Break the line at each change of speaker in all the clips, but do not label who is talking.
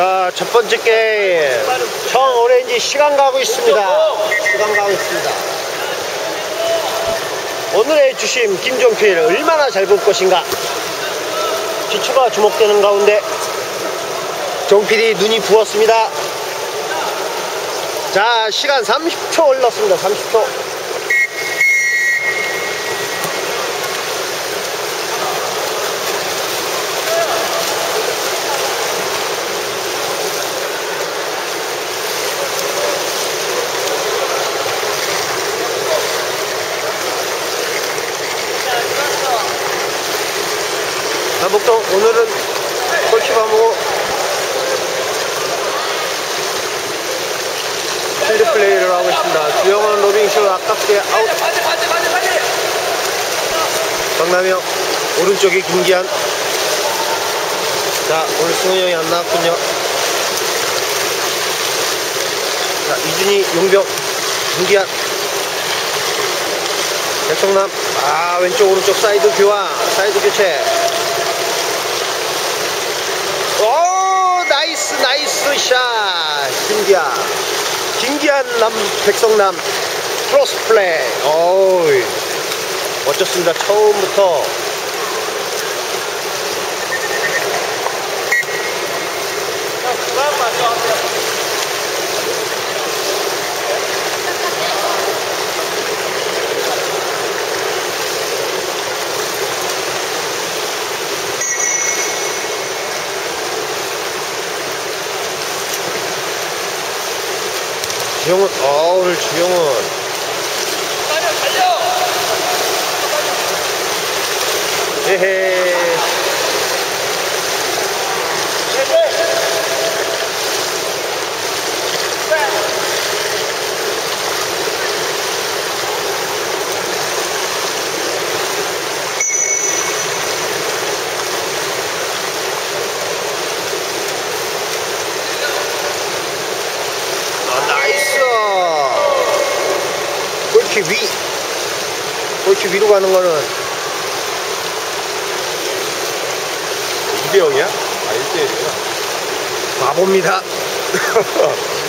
자, 첫 번째 게임. 청 오렌지 시간 가고 있습니다. 시간 가고 있습니다. 오늘의 주심 김종필 얼마나 잘 볼 것인가. 기초가 주목되는 가운데 종필이 눈이 부었습니다. 자, 시간 30초 올랐습니다. 30초. 남북동 오늘은 골키밤하고 필드 플레이를 하고 있습니다. 주영은 로빙슛 아깝게 아웃. 박남영 오른쪽에 김기한. 자 오늘 승훈이 형이 안 나왔군요. 자 이준희 용병 김기한. 백성남 아 왼쪽 오른쪽 사이드 교환 사이드 교체 오 나이 스 나이스 샷 김기한. 김기한 남 백성남 크로스 플레이 오 멋졌습니다. 처음부터 주영은 어 오늘 주영은 헤헤 아, 나이스 골키 위 골키 위로 가는 거는
2대 0이야? 아 1대 1이구나.
바보입니다.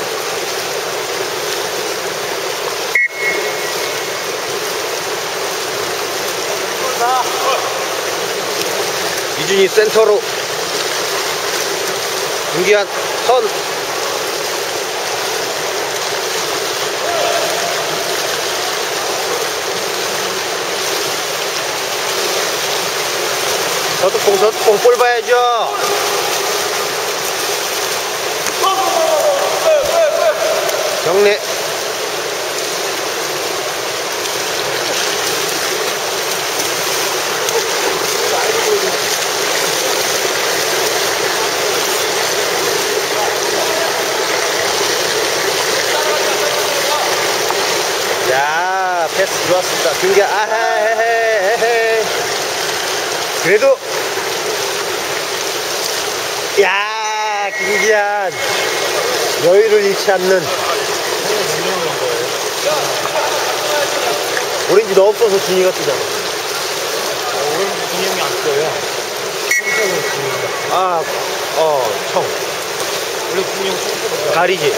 이준이 센터로 김기한 턴 서tuk봉 서tuk봉 볼 봐야죠. 경례. 자 패스 좋았습니다. 김기한 아헤헤헤헤 그래도 야 김기한 여유를 잃지 않는 오렌지 너 없어서 준이가 쓰잖아
오렌지 분명히 안 써요 청소는 분명히
아, 어, 청.
원래 분명 청소보다
가리지.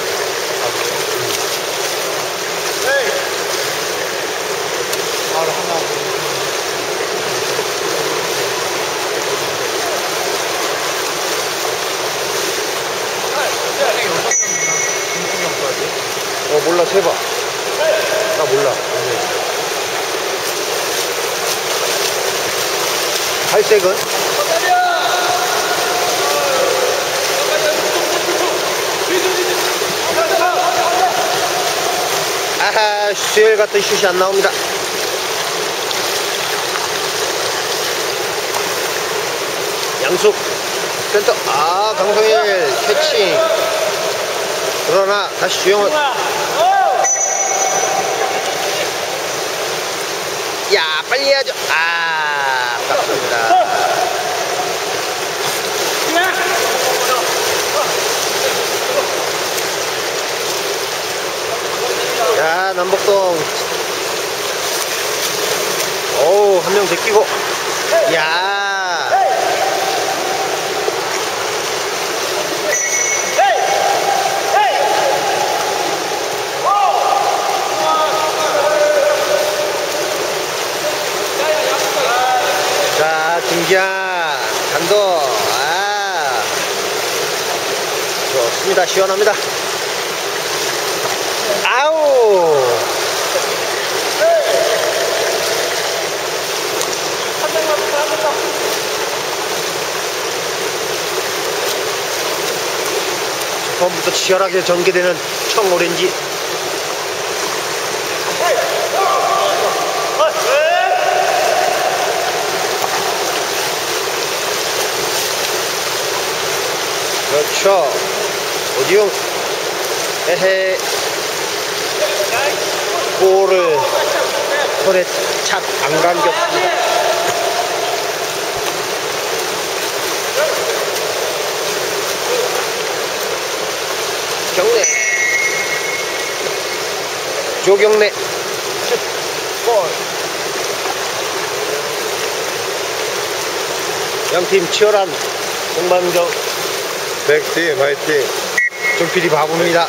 말 하나
어, 몰라, 세봐. 나 몰라. 갈색은? 아하, 슈엘 같은 슛이 안 나옵니다. 양숙, 센터, 아, 강성일, 캐칭. 그러나, 다시 주영은. 야, 빨리 해야죠. 아, 아깝습니다. 자, 남북동. 어우, 한명 제끼고. 강도 아. 좋습니다. 시원합니다. 아우. 처음부터 치열하게 전개되는 청오렌지 그렇죠. 오디용 에헤. 볼을 손에 착 안 감겼습니다. 경례. 조경례. 골 양팀 치열한 공방경
백팀 화이팅.
좀 필이 바보입니다.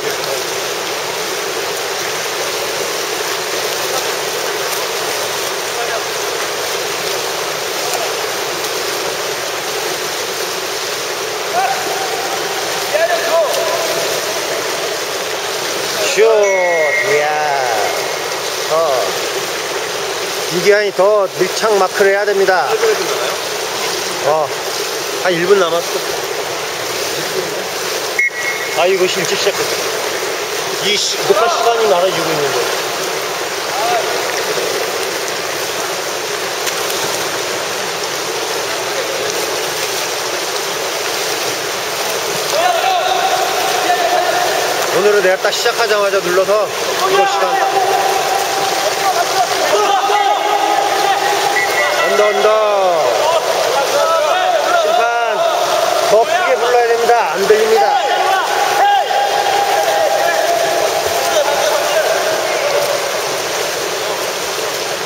슛 이야. 어. 이기환이 더 밀착 마크를 해야 됩니다. 어, 한 1분 남았어. 아, 이거 실제 시작했어. 이 시, 녹화 시간이 나눠지고 있는데. 오늘은 내가 딱 시작하자마자 눌러서 이거 시간 딱. 언더, 언더. 심판 더 크게 불러야 됩니다. 안 들립니다.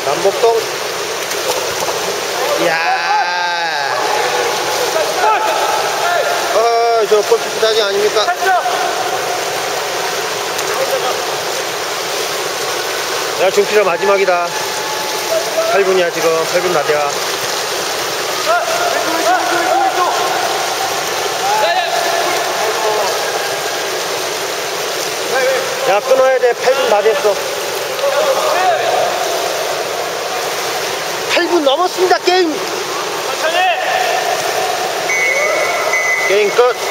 남복동. 이야. 어저 골프 타지 아닙니까? 야 중필아 마지막이다. 8분이야 지금. 8분 나대야 야 끊어야 돼. 8분 다 됐어. 8분 넘었습니다 게임. 게임 끝